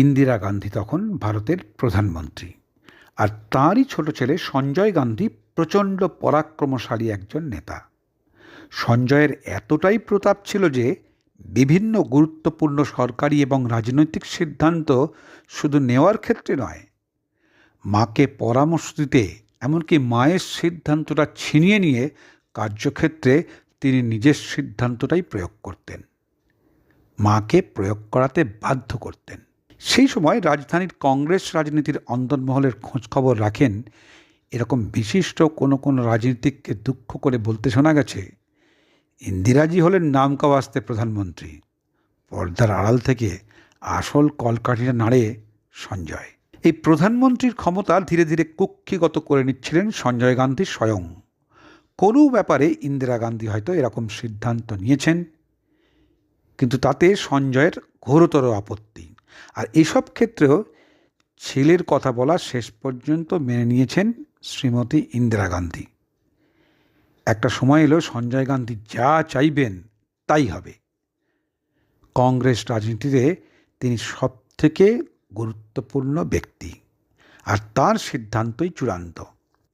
ইন্দিরা গান্ধী তখন ভারতের প্রধানমন্ত্রী। আর তাঁরই ছোট ছেলে সঞ্জয় গান্ধী প্রচণ্ড পরাক্রমশালী একজন নেতা। সঞ্জয়ের এতটাই প্রতাপ ছিল যে বিভিন্ন গুরুত্বপূর্ণ সরকারি এবং রাজনৈতিক সিদ্ধান্ত শুধু নেওয়ার ক্ষেত্রে নয়, মাকে পরামর্শ দিতে, এমনকি মায়ের সিদ্ধান্তটা ছিনিয়ে নিয়ে কার্যক্ষেত্রে তিনি নিজের সিদ্ধান্তটাই প্রয়োগ করতেন। মাকে প্রয়োগ করাতে বাধ্য করতেন। সেই সময় রাজধানীর কংগ্রেস রাজনীতির অন্দরমহলের খোঁজখবর রাখেন এরকম বিশিষ্ট কোনো কোনো রাজনীতিককে দুঃখ করে বলতে শোনা গেছে। ইন্দিরাজি হলেন নাম কাওয়াস্তে প্রধানমন্ত্রী। পর্দার আড়াল থেকে আসল কলকাঠিটা নাড়ে সঞ্জয়। এই প্রধানমন্ত্রীর ক্ষমতা ধীরে ধীরে কুক্ষিগত করে নিচ্ছিলেন সঞ্জয় গান্ধী স্বয়ং। কোনো ব্যাপারে ইন্দিরা গান্ধী হয়তো এরকম সিদ্ধান্ত নিয়েছেন, কিন্তু তাতে সঞ্জয়ের ঘোরতর আপত্তি। আর এসব ক্ষেত্রেও ছেলের কথা বলা শেষ পর্যন্ত মেনে নিয়েছেন শ্রীমতী ইন্দিরা গান্ধী। একটা সময় এলো সঞ্জয় গান্ধী যা চাইবেন তাই হবে। কংগ্রেস রাজনীতিতে তিনি সব থেকে গুরুত্বপূর্ণ ব্যক্তি আর তার সিদ্ধান্তই চূড়ান্ত।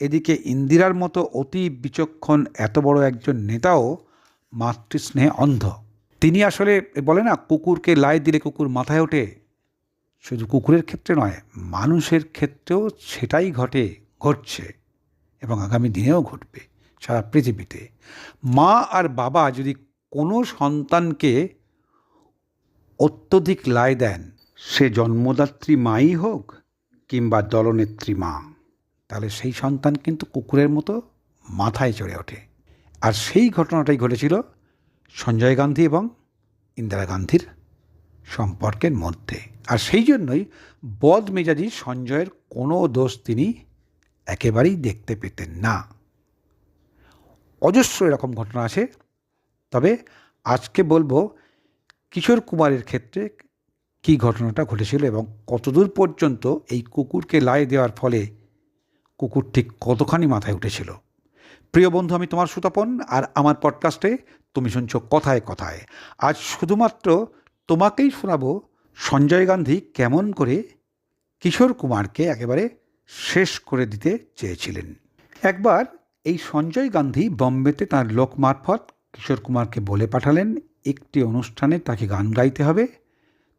এদিকে ইন্দিরার মতো অতি বিচক্ষণ এত বড় একজন নেতাও মাতৃস্নেহে অন্ধ। তিনি আসলে বলে না, কুকুরকে লাই দিলে কুকুর মাথায় ওঠে। শুধু কুকুরের ক্ষেত্রে নয়, মানুষের ক্ষেত্রেও সেটাই ঘটে, ঘটছে এবং আগামী দিনেও ঘটবে সারা পৃথিবীতে। মা আর বাবা যদি কোনো সন্তানকে অত্যধিক লায় দেন, সে জন্মদাত্রী মাই হোক কিংবা দলনেত্রী মা, তাহলে সেই সন্তান কিন্তু কুকুরের মতো মাথায় চড়ে ওঠে। আর সেই ঘটনাটাই ঘটেছিল সঞ্জয় গান্ধী এবং ইন্দিরা গান্ধীর সম্পর্কের মধ্যে। আর সেই জন্যই বদ মেজাজি সঞ্জয়ের কোনো দোষ তিনি একেবারেই দেখতে পেতেন না। অজস্র এরকম ঘটনা আছে। তবে আজকে বলব কিশোর কুমারের ক্ষেত্রে কী ঘটনাটা ঘটেছিল এবং কতদূর পর্যন্ত এই কুকুরকে লাই দেওয়ার ফলে কুকুর ঠিক কতখানি মাথায় উঠেছিল। প্রিয় বন্ধু, আমি তোমার সুতপন, আর আমার পডকাস্টে তুমি শুনছো কথায় কথায়। আজ শুধুমাত্র তোমাকেই শোনাবো সঞ্জয় গান্ধী কেমন করে কিশোর কুমারকে একেবারে শেষ করে দিতে চেয়েছিলেন। একবার এই সঞ্জয় গান্ধী বম্বেতে তার লোক মারফত কিশোর কুমারকে বলে পাঠালেন, একটি অনুষ্ঠানে তাকে গান গাইতে হবে,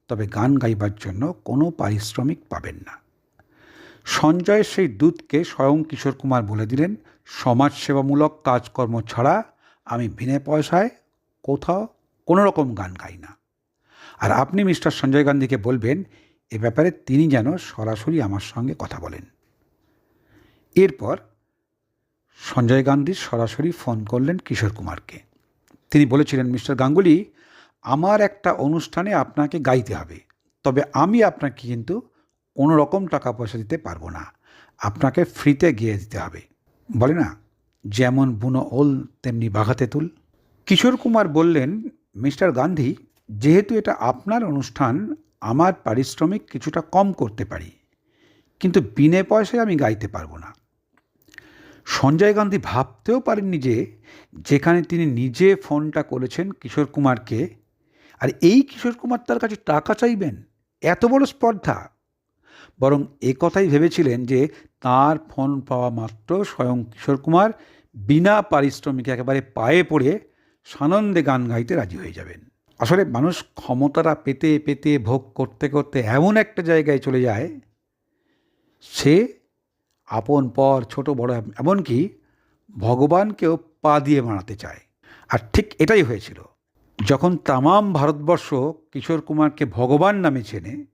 তবে গান গাইবার জন্য কোনো পারিশ্রমিক পাবেন না। সঞ্জয়ের সেই দূতকে স্বয়ং কিশোর কুমার বলে দিলেন, সমাজসেবামূলক কাজকর্ম ছাড়া আমি বিনা পয়সায় কোথাও কোনো রকম গান গাই না। আর আপনি মিস্টার সঞ্জয় গান্ধীকে বলবেন, এ ব্যাপারে তিনি যেন সরাসরি আমার সঙ্গে কথা বলেন। এরপর সঞ্জয় গান্ধী সরাসরি ফোন করলেন কিশোর কুমারকে। তিনি বলেছিলেন, মিস্টার গাঙ্গুলি, আমার একটা অনুষ্ঠানে আপনাকে গাইতে হবে, তবে আমি আপনাকে কিন্তু কোনো রকম টাকা পয়সা দিতে পারব না। আপনাকে ফ্রিতে গিয়ে দিতে হবে। বলে না, যেমন বুনো ওল, তেমনি বাঘাতে তুল কিশোর কুমার বললেন, মিস্টার গান্ধী যেহেতু এটা আপনার অনুষ্ঠান, আমার পারিশ্রমিক কিছুটা কম করতে পারি। কিন্তু বিনে পয়সায় আমি গাইতে পারব না। সঞ্জয় গান্ধী ভাবতেও পারেননি যে, যেখানে তিনি নিজে ফোনটা করেছেন কিশোর কুমারকে, আর এই কিশোর কুমার তার কাছে টাকা চাইবেন, এত বড় স্পর্ধা। বরং এ কথাই ভেবেছিলেন যে, তার ফোন পাওয়া মাত্র স্বয়ং কিশোর কুমার, বিনা পারিশ্রমিকে একেবারে পায়ে পড়ে সানন্দে গান গাইতে রাজি হয়ে যাবেন। আসলে মানুষ ক্ষমতাটা পেতে পেতে, ভোগ করতে করতে এমন একটা জায়গায় চলে যায়, সে আপন পর, ছোট, বড়, এমনকি ভগবানকেও পা দিয়ে মানাতে চায়। আর ঠিক এটাই হয়েছিল। যখন তামাম ভারতবর্ষ কিশোর কুমারকে ভগবান নামে চেনে,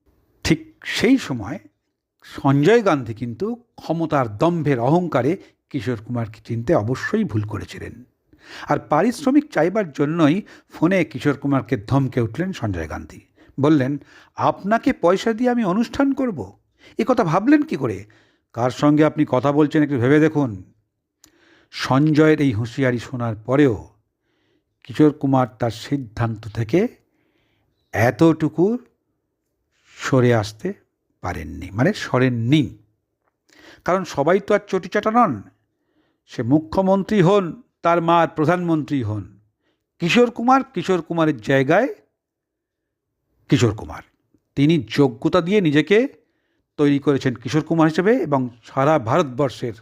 ঠিক সেই সময় সঞ্জয় গান্ধী কিন্তু ক্ষমতার দম্ভের অহংকারে কিশোর কুমারকে চিনতে অবশ্যই ভুল করেছিলেন। আর পারিশ্রমিক চাইবার জন্যই ফোনে কিশোর কুমারকে ধমকে উঠলেন সঞ্জয় গান্ধী। বললেন, আপনাকে পয়সা দিয়ে আমি অনুষ্ঠান করব। এ কথা ভাবলেন কি করে? কার সঙ্গে আপনি কথা বলছেন একটু ভেবে দেখুন। সঞ্জয়ের এই হুঁশিয়ারি শোনার পরেও কিশোর কুমার তার সিদ্ধান্ত থেকে এতটুকু সরে আসতে পারেননি মানে সরেননি। কারণ সবাই তো আর চটিচাটা নন। সে মুখ্যমন্ত্রী হন তার মার প্রধানমন্ত্রী হন। কিশোর কুমার কিশোর কুমারের জায়গায় কিশোর কুমার। তিনি যোগ্যতা দিয়ে নিজেকে তৈরি করেছেন কিশোর কুমার হিসেবে এবং সারা ভারতবর্ষের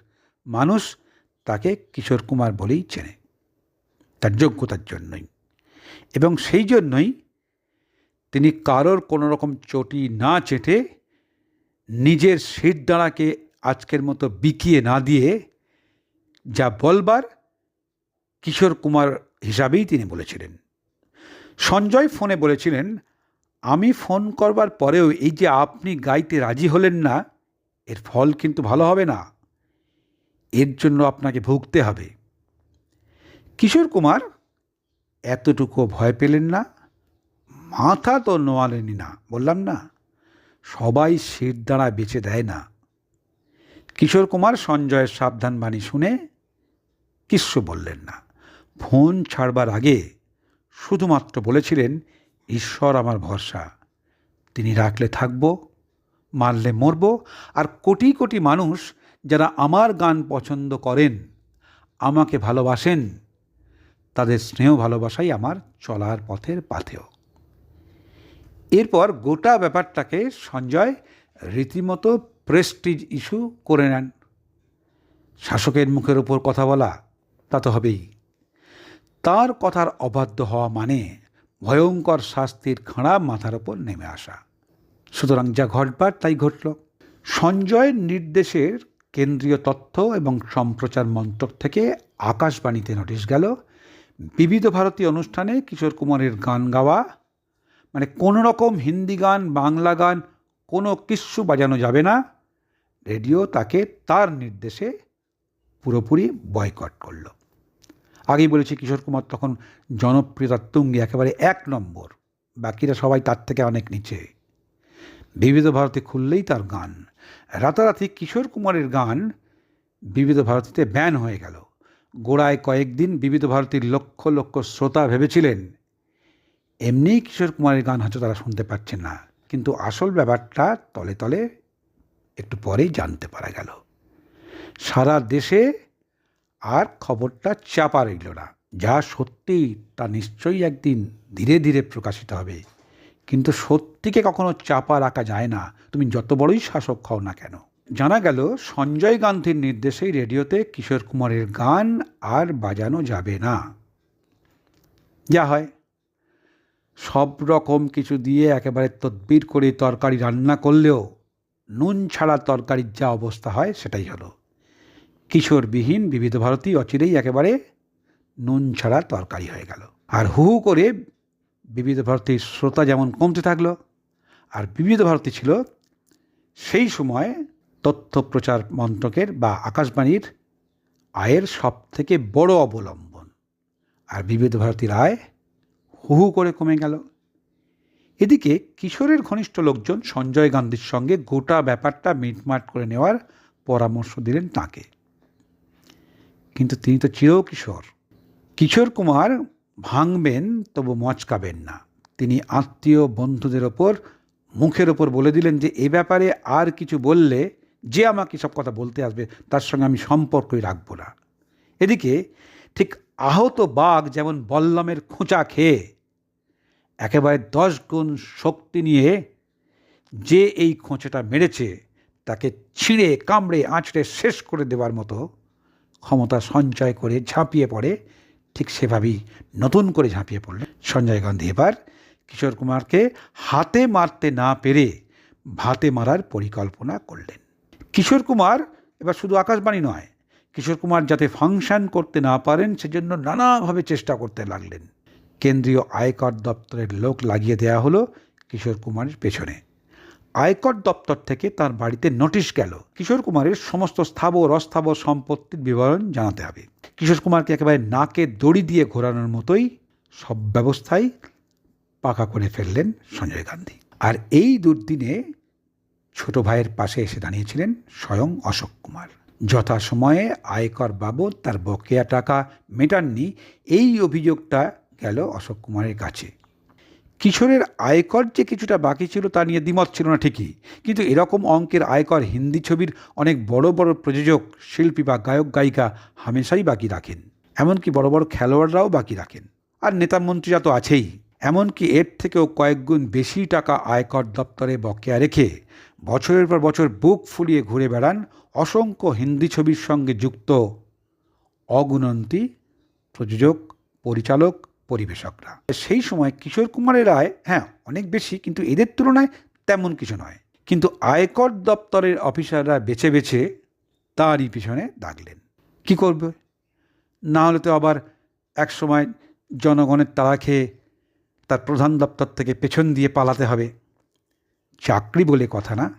মানুষ তাকে কিশোর কুমার বলেই চেনে। তার যোগ্যতার জন্যই। এবং সেই জন্যই তিনি কারোর কোনো রকম চটি না চেটে নিজের শিরদাঁড়াকে আজকের মতো বিকিয়ে না দিয়ে যা বলবার কিশোর কুমার হিসাবেই তিনি বলেছিলেন। সঞ্জয় ফোনে বলেছিলেন, আমি ফোন করবার পরেও এই যে আপনি গাইতে রাজি হলেন না, এর ফল কিন্তু ভালো হবে না। এর জন্য আপনাকে ভুগতে হবে। কিশোর কুমার এতটুকু ভয় পেলেন না, মাথা তো নোয়ালেনি না। বললাম, না, সবাই শির দাঁড়া বেঁচে দেয় না। কিশোর কুমার সঞ্জয়ের সাবধান বাণী শুনে কিচ্ছু বললেন না। ফোন ছাড়বার আগে শুধুমাত্র বলেছিলেন, ঈশ্বর আমার ভরসা। তিনি রাখলে থাকব, মারলে মরব, আর কোটি কোটি মানুষ যারা আমার গান পছন্দ করেন, আমাকে ভালোবাসেন, তাদের স্নেহ ভালোবাসাই আমার চলার পথের পাথেয়। এরপর গোটা ব্যাপারটাকে সঞ্জয় রীতিমতো প্রেস্টিজ ইস্যু করে নেন। শাসকের মুখের ওপর কথা বলা, তা তো হবেই। তার কথার অবাধ্য হওয়া মানে ভয়ঙ্কর শাস্তির খাঁড়া মাথার ওপর নেমে আসা। সুতরাং যা ঘটবার তাই ঘটল। সঞ্জয়ের নির্দেশের কেন্দ্রীয় তথ্য এবং সম্প্রচার মন্ত্রক থেকে আকাশবাণীতে নোটিশ গেল, বিবিধ ভারতী অনুষ্ঠানে কিশোর কুমারের গান গাওয়া মানে কোনো রকম হিন্দি গান, বাংলা গান, কোনো কিচ্ছু বাজানো যাবে না, রেডিও তাকে তার নির্দেশে পুরোপুরি বয়কট করল। আগেই বলেছি কিশোর কুমার তখন জনপ্রিয়তার তুঙ্গে একেবারে এক নম্বর। বাকিরা সবাই তার থেকে অনেক নিচে। বিবিধ ভারতী খুললেই তার গান। রাতারাতি কিশোর কুমারের গান বিবিধ ভারতীতে ব্যান হয়ে গেল। গোড়ায় কয়েকদিন বিবিধ ভারতীর লক্ষ লক্ষ শ্রোতা ভেবেছিলেন। এমনি কিশোর কুমারের গান হয়তো তারা শুনতে পাচ্ছেন না। কিন্তু আসল ব্যাপারটা তলে তলে একটু পরেই জানতে পারা গেল। সারা দেশে আর খবরটা চাপা রইল না। যা সত্যি, তা নিশ্চয়ই একদিন ধীরে ধীরে প্রকাশিত হবে। কিন্তু সত্যিকে কখনো চাপা রাখা যায় না। তুমি যত বড়ই শাসক হও না কেন? জানা গেল, সঞ্জয় গান্ধীর নির্দেশেই রেডিওতে কিশোর কুমারের গান আর বাজানো যাবে না। যা হয়। সব রকম কিছু দিয়ে একেবারে তদবির করে তরকারি রান্না করলেও, নুন ছাড়া তরকারির যা অবস্থা হয়, সেটাই হলো। কিশোরবিহীন বিবিধ ভারতী অচিরেই একেবারে নুন ছাড়া তরকারি হয়ে গেল। আর হু হু করে বিবিধ ভারতীর শ্রোতা যেমন কমতে থাকল, আর বিবিধ ভারতী ছিল সেই সময় তথ্য প্রচার মন্ত্রকের বা আকাশবাণীর আয়ের সব থেকে বড় অবলম্বন। আর বিবিধ ভারতীর আয় হু হু করে কমে গেল। এদিকে কিশোরের ঘনিষ্ঠ লোকজন সঞ্জয় গান্ধীর সঙ্গে গোটা ব্যাপারটা মিটমাট করে নেওয়ার পরামর্শ দিলেন তাঁকে। কিন্তু তিনি তো চিরকিশোর কিশোর। কুমার ভাঙবেন, তবু মচকাবেন না। তিনি আত্মীয় বন্ধুদের ওপর, মুখের ওপর বলে দিলেন যে, এ ব্যাপারে আর কিছু বললে যে আমাকে সব কথা বলতে আসবে, তার সঙ্গে আমি সম্পর্কই রাখব না। এদিকে ঠিক আহত বাঘ যেমন বল্লমের খোঁচা খেয়ে একেবারে দশ গুণ শক্তি নিয়ে যে এই খোঁচাটা মেরেছে, তাকে ছিঁড়ে, কামড়ে, আঁচড়ে শেষ করে দেওয়ার মতো ক্ষমতা সঞ্চয় করে ঝাঁপিয়ে পড়ে, ঠিক সেভাবেই নতুন করে ঝাঁপিয়ে পড়লেন সঞ্জয় গান্ধী। এবার কিশোর কুমারকে হাতে মারতে না পেরে ভাতে মারার পরিকল্পনা করলেন। কিশোর কুমার এবার শুধু আকাশবাণী নয়, কিশোর কুমার যাতে ফাংশন করতে না পারেন সেজন্য নানাভাবে চেষ্টা করতে লাগলেন। কেন্দ্রীয় আয়কর দপ্তরের লোক লাগিয়ে দেওয়া হলো কিশোর কুমারের পেছনে। আয়কর দপ্তর থেকে তার বাড়িতে নোটিশ গেল। কিশোর কুমারের সমস্ত স্থাবর অস্থাবর সম্পত্তির বিবরণ জানাতে হবে। কিশোর কুমারকে একেবারে নাকে দড়ি দিয়ে ঘোরানোর মতোই সব ব্যবস্থাই পাকা করে ফেললেন সঞ্জয় গান্ধী। আর এই দুর্দিনে ছোট ভাইয়ের পাশে এসে দাঁড়িয়েছিলেন স্বয়ং অশোক কুমার। যথাসময়ে আয়কর বাবদ তার বকেয়া টাকা মেটাননি, এই অভিযোগটা গেল অশোক কুমারের কাছে। কিশোরের আয়কর যে কিছুটা বাকি ছিল তা নিয়ে দ্বিমত ছিল না ঠিকই। কিন্তু এরকম অঙ্কের আয়কর হিন্দি ছবির অনেক বড় বড় প্রযোজক, শিল্পী বা গায়ক, গায়িকা হামেশাই বাকি রাখেন। এমনকি বড় বড় খেলোয়াড়রাও বাকি রাখেন। আর নেতা মন্ত্রীরা তো আছেই। এমনকি এর থেকেও কয়েকগুণ বেশি টাকা আয়কর দপ্তরে বকেয়া রেখে বছরের পর বছর বুক ফুলিয়ে ঘুরে বেড়ান অসংখ্য হিন্দি ছবির সঙ্গে যুক্ত অগুণন্তি প্রযোজক, পরিচালক পরিবেশকরা। সেই সময় কিশোর কুমারের আয় হ্যাঁ অনেক বেশি, কিন্তু এদের তুলনায় তেমন কিছু নয়। কিন্তু আয়কর দপ্তরের অফিসাররা বেছে বেছে তারই পিছনে দাগলেন। কি করবে? না হলে তো আবার এক সময় জনগণের তাড়া খেয়ে তার প্রধান দপ্তর থেকে পেছন দিয়ে পালাতে হবে। চাকরি বলে কথা না।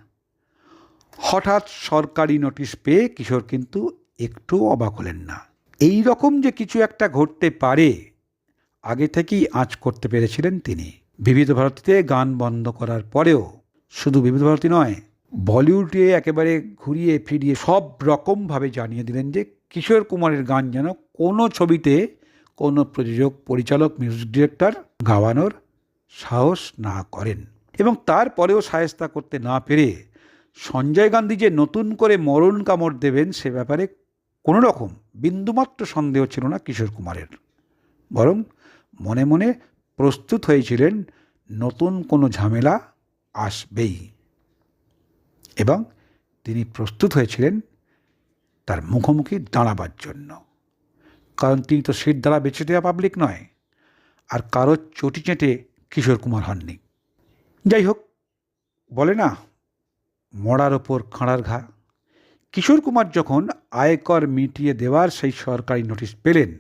হঠাৎ সরকারি নোটিশ পেয়ে কিশোর কিন্তু একটু অবাক হলেন না। এই রকম যে কিছু একটা ঘটতে পারে আগে থেকেই আঁচ করতে পেরেছিলেন তিনি। বিবিধ ভারতীতে গান বন্ধ করার পরেও শুধু বিবিধ ভারতী নয়, বলিউডে একেবারে ঘুরিয়ে ফিরিয়ে সব রকমভাবে জানিয়ে দিলেন যে কিশোর কুমারের গান যেন কোনো ছবিতে কোনো প্রযোজক, পরিচালক মিউজিক ডিরেক্টর গাওয়ানোর সাহস না করেন। এবং তারপরেও সায়স্তা করতে না পেরে সঞ্জয় গান্ধী যে নতুন করে মরণ কামড় দেবেন সে ব্যাপারে কোনো রকম বিন্দুমাত্র সন্দেহ ছিল না কিশোর কুমারের। বরং মনে মনে প্রস্তুত হয়েছিলেন, নতুন কোনো ঝামেলা আসবেই। এবং তিনি প্রস্তুত হয়েছিলেন তার মুখোমুখি দাঁড়াবার জন্য। কারণ তিনি তো সিট দ্বারা বেছে দেওয়া পাবলিক নয়, আর কারোর চটি চেটে কিশোর কুমার হননি। যাই হোক, বলে না মরার ওপর খাঁড়ার ঘা। কিশোর কুমার যখন আয়কর মিটিয়ে দেওয়ার সেই সরকারি নোটিশ পেলেন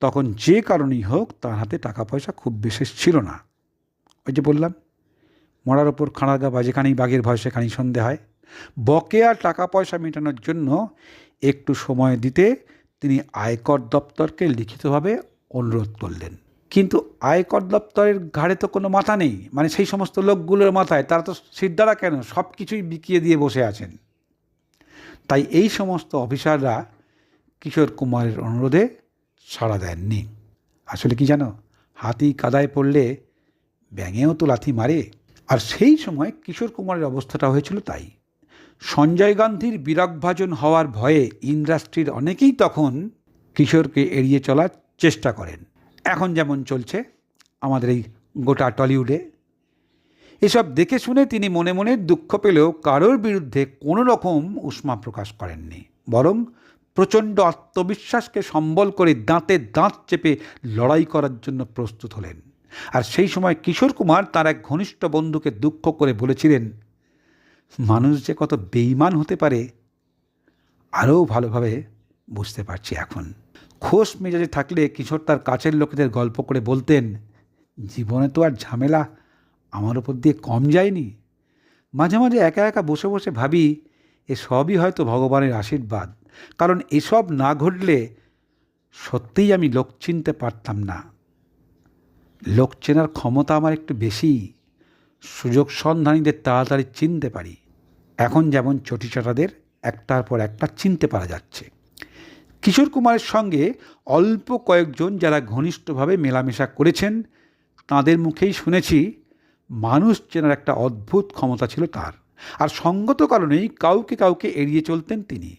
তখন যে কারণেই হোক তার হাতে টাকা পয়সা খুব বিশেষ ছিল না। ওই যে বললাম, মরার ওপর খাঁড়ার গা বা যেখানেই বাঘের ভয় সেখানেই সন্ধে হয়। বকেয়া টাকা পয়সা মেটানোর জন্য একটু সময় দিতে তিনি আয়কর দপ্তরকে লিখিতভাবে অনুরোধ করলেন। কিন্তু আয়কর দপ্তরের ঘাড়ে তো কোনো মাথা নেই মানে সেই সমস্ত লোকগুলোর মাথায়, তারা তো সিদ্ধারা কেন? সব কিছুই বিকিয়ে দিয়ে বসে আছেন। তাই এই সমস্ত অফিসাররা কিশোর কুমারের অনুরোধে সাড়া দেননি। আসলে কি জানো? হাতি কাদায় পড়লে ব্যাঙেও তো লাথি মারে। আর সেই সময় কিশোর কুমারের অবস্থাটা হয়েছিল তাই। সঞ্জয় গান্ধীর বিরাগভাজন হওয়ার ভয়ে ইন্ডাস্ট্রির অনেকেই তখন কিশোরকে এড়িয়ে চলার চেষ্টা করেন। এখন যেমন চলছে আমাদের এই গোটা টলিউডে। এসব দেখে শুনে তিনি মনে মনে দুঃখ পেলেও কারোর বিরুদ্ধে কোনো রকম উষ্মা প্রকাশ করেননি। বরং প্রচণ্ড আত্মবিশ্বাসকে সম্বল করে দাঁতে দাঁত চেপে লড়াই করার জন্য প্রস্তুত হলেন। আর সেই সময় কিশোর কুমার তার এক ঘনিষ্ঠ বন্ধুকে দুঃখ করে বলেছিলেন, মানুষ যে কত বেইমান হতে পারে, আরও ভালোভাবে বুঝতে পারছি এখন। খোশ মেজাজে থাকলে কিশোর তার কাছের লোকেদের গল্প করে বলতেন, জীবনে তো আর ঝামেলা আমার ওপর দিয়ে কম যায়নি। মাঝে মাঝে একা একা বসে বসে ভাবি, এ সবই হয়তো ভগবানের আশীর্বাদ। কারণ এসব না ঘটলে সত্যিই আমি লোক চিনতে পারতাম না। লোক চেনার ক্ষমতা আমার একটু বেশি। সুযোগ সন্ধানীদের তাড়াতাড়ি চিনতে পারি। এখন যেমন চটিচাটাদের একটার পর একটা চিনতে পারা যাচ্ছে। কিশোর কুমারের সঙ্গে অল্প কয়েকজন যারা ঘনিষ্ঠভাবে মেলামেশা করেছেন, তাদের মুখেই শুনেছি মানুষ চেনার একটা অদ্ভুত ক্ষমতা ছিল তার। আর সঙ্গত কারণেই কাউকে কাউকে এড়িয়ে চলতেন তিনি।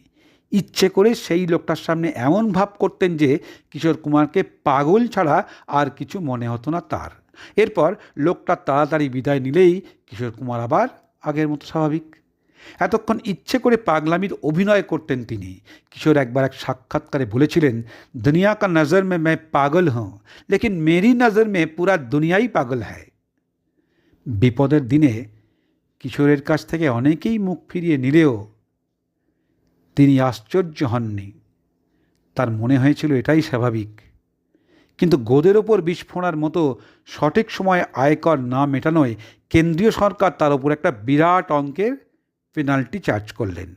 ইচ্ছে করে সেই লোকটার সামনে এমন ভাব করতেন যে কিশোর কুমারকে পাগল ছাড়া আর কিছু মনে হতো না তার। এরপর লোকটা তাড়াতাড়ি বিদায় নিলেই কিশোর কুমার আবার আগের মতো স্বাভাবিক। এতক্ষণ ইচ্ছে করে পাগলামির অভিনয় করতেন তিনি। কিশোর একবার এক সাক্ষাৎকারে বলেছিলেন, দুনিয়া কা নজর মে मैं পাগল হুঁ লেকিন মেরি নজর মে পুরা দুনিয়াই পাগল হ্যায়। বিপদের দিনে কিশোরের কাছ থেকে অনেকেই মুখ ফিরিয়ে নিলেও তিনি আশ্চর্য হননি। তার মনে হয়েছিল এটাই স্বাভাবিক। কিন্তু গোদের ওপর বিস্ফোরণার মতো সঠিক সময় আয়কর না মেটানোয় কেন্দ্রীয় সরকার তার উপর একটা বিরাট অঙ্কের পেনাল্টি চার্জ করলেন।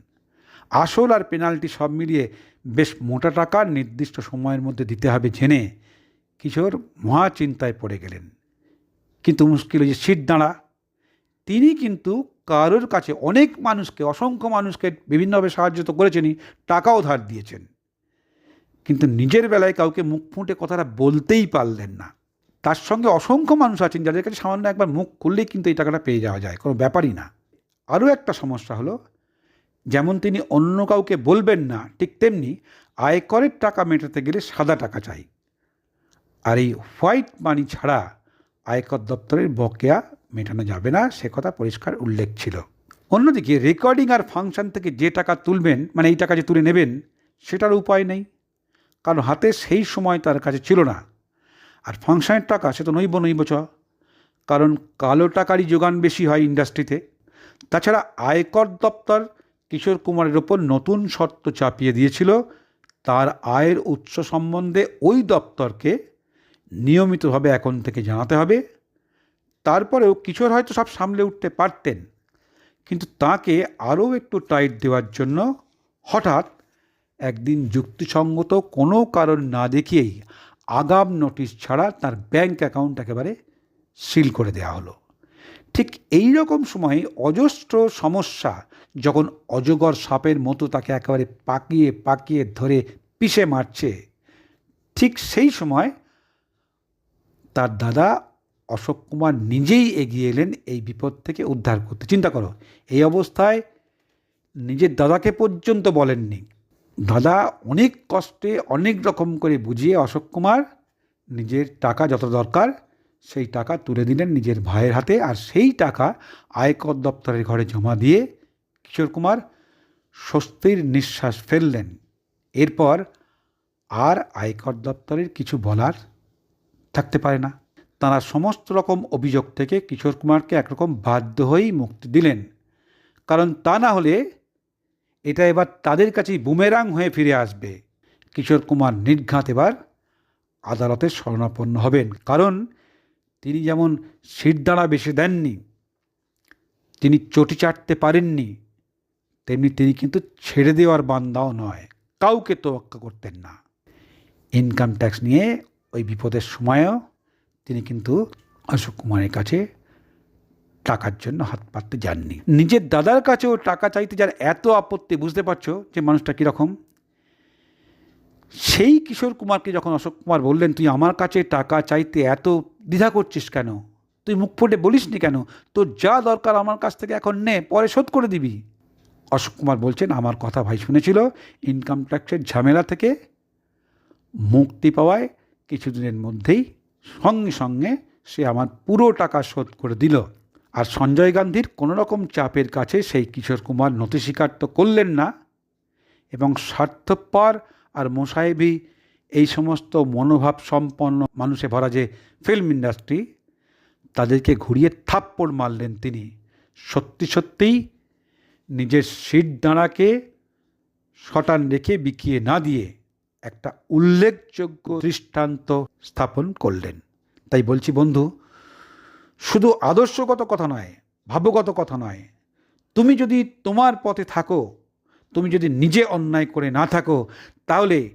আসল আর পেনাল্টি সব মিলিয়ে বেশ মোটা টাকা নির্দিষ্ট সময়ের মধ্যে দিতে হবে জেনে কিশোর মহা চিন্তায় পড়ে গেলেন। কিন্তু মুশকিল যে সিট দাঁড়া, তিনি কিন্তু কারোর কাছে অনেক মানুষকে, অসংখ্য মানুষকে বিভিন্নভাবে সাহায্য তো করেছেনই, টাকাও ধার দিয়েছেন। কিন্তু নিজের বেলায় কাউকে মুখ ফুটে কথাটা বলতেই পারলেন না। তার সঙ্গে অসংখ্য মানুষ আছেন যাদের কাছে সামান্য একবার মুখ খুললেই কিন্তু এই টাকাটা পেয়ে যাওয়া যায়, কোনো ব্যাপারই না। আরও একটা সমস্যা হলো, যেমন তিনি অন্য কাউকে বলবেন না, ঠিক তেমনি আয়করের টাকা মেটাতে গেলে সাদা টাকা চাই। আর এই হোয়াইট মানি ছাড়া আয়কর দপ্তরের বকেয়া মেটানো যাবে না, সে কথা পরিষ্কার উল্লেখ ছিল। অন্যদিকে রেকর্ডিং আর ফাংশন থেকে যে টাকা তুলবেন মানে এই টাকা যে তুলে নেবেন, সেটার উপায় নেই। কারণ হাতে সেই সময় তার কাছে ছিল না। আর ফাংশনের টাকা, সে তো নইব নইব চ। কারণ কালো টাকারই যোগান বেশি হয় ইন্ডাস্ট্রিতে তাছাড়া আয়কর দপ্তর কিশোর কুমারের ওপর নতুন শর্ত চাপিয়ে দিয়েছিল। তার আয়ের উৎস সম্বন্ধে ওই দপ্তরকে নিয়মিতভাবে এখন থেকে জানাতে হবে। তারপরেও কিশোর হয়তো সব সামলে উঠতে পারতেন। কিন্তু তাকে আরও একটু টাইট দেওয়ার জন্য হঠাৎ একদিন যুক্তিসঙ্গত কোনো কারণ না দেখিয়েই আগাম নোটিশ ছাড়া তার ব্যাংক অ্যাকাউন্ট একেবারে সিল করে দেওয়া হলো। ঠিক এই রকম সময়ে অজস্র সমস্যা যখন অজগর সাপের মতো তাকে একেবারে পাকিয়ে পাকিয়ে ধরে পিষে মারছে, ঠিক সেই সময় তার দাদা অশোক কুমার নিজেই এগিয়ে এলেন এই বিপদ থেকে উদ্ধার করতে। চিন্তা করো, এই অবস্থায় নিজের দাদাকে পর্যন্ত বলেননি। দাদা অনেক কষ্টে অনেক রকম করে বুঝিয়ে অশোক কুমার নিজের টাকা যত দরকার, সেই টাকা তুলে দিলেন নিজের ভাইয়ের হাতে আর সেই টাকা আয়কর দপ্তরের ঘরে জমা দিয়ে কিশোর কুমার স্বস্তির নিঃশ্বাস ফেললেন। এরপর আর আয়কর দপ্তরের কিছু বলার থাকতে পারে না। তারা সমস্ত রকম অভিযোগ থেকে কিশোর কুমারকে একরকম বাধ্য হয়েই মুক্তি দিলেন। কারণ তা না হলে এটা এবার তাদের কাছেই বুমেরাং হয়ে ফিরে আসবে। কিশোর কুমার নির্ঘাত এবার আদালতে শরণাপন্ন হবেন। কারণ তিনি যেমন শিরদাঁড়া বেশি দেননি, তিনি চটি চাটতে পারেননি, তেমনি তিনি কিন্তু ছেড়ে দেওয়ার বান্দাও নয়, কাউকে তোয়াক্কা করতেন না। ইনকাম ট্যাক্স নিয়ে ওই বিপদের সময়ও তিনি কিন্তু অশোক কুমারের কাছে টাকার জন্য হাত পাততে যাননি। নিজের দাদার কাছেও টাকা চাইতে যার এত আপত্তি, বুঝতে পারছ যে মানুষটা কীরকম? সেই কিশোর কুমারকে যখন অশোক কুমার বললেন, তুই আমার কাছে টাকা চাইতে এত দ্বিধা করছিস কেন? তুই মুখ ফুটে বলিসনি কেন? তোর যা দরকার আমার কাছ থেকে এখন নে, পরে শোধ করে দিবি। অশোক কুমার বলছেন, আমার কথা ভাই শুনেছিল ইনকাম ট্যাক্সের ঝামেলা থেকে মুক্তি পাওয়ায় কিছুদিনের মধ্যেই সঙ্গে সঙ্গে সে আমার পুরো টাকা শোধ করে দিল। আর সঞ্জয় গান্ধীর কোনো রকম চাপের কাছে সেই কিশোর কুমার নথি স্বীকার তো করলেন না। এবং স্বার্থপর আর মোসাহেবি এই সমস্ত মনোভাব সম্পন্ন মানুষে ভরা যে ফিল্ম ইন্ডাস্ট্রি, তাদেরকে ঘুরিয়ে থাপ্পড় মারলেন তিনি। সত্যি সত্যিই নিজের সিট দাঁড়াকে শটান রেখে বিকিয়ে না দিয়ে একটা উল্লেখযোগ্য দৃষ্টান্ত স্থাপন করলেন। তাই বলছি, বন্ধু, শুধু আদর্শগত কথা নয়, ভাবগত কথা নয়। তুমি যদি তোমার পথে থাকো, তুমি যদি নিজে অন্যায় করে না থাকো, তাহলে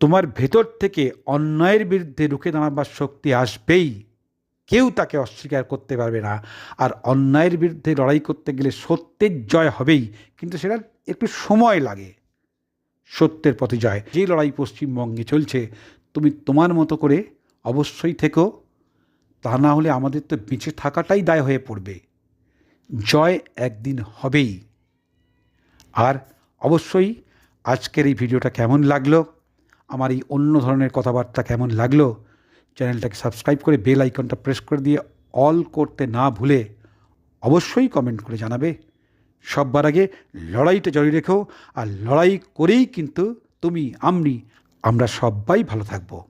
তোমার ভেতর থেকে অন্যায়ের বিরুদ্ধে রুখে দাঁড়াবার শক্তি আসবেই। কেউ তাকে অস্বীকার করতে পারবে না। আর অন্যায়ের বিরুদ্ধে লড়াই করতে গেলে সত্যের জয় হবেই। কিন্তু সেটা একটু সময় লাগে। সত্যের পথে জয় যে লড়াই পশ্চিমবঙ্গে চলছে, তুমি তোমার মতো করে অবশ্যই থেকো। তা না হলে আমাদের তো বেঁচে থাকাটাই দায় হয়ে পড়বে। জয় একদিন হবেই। আর অবশ্যই আজকের এই ভিডিওটা কেমন লাগল, আমার এই অন্য ধরনের কথাবার্তা কেমন লাগল, চ্যানেলটাকে সাবস্ক্রাইব করে বেল আইকনটা প্রেস করে দিয়ে অল করতে না ভুলে অবশ্যই কমেন্ট করে জানাবে। সববার আগে লড়াইটা জারি রেখো, আর লড়াই করেই কিন্তু তুমি, আমনি, আমরা সবাই ভালো থাকব।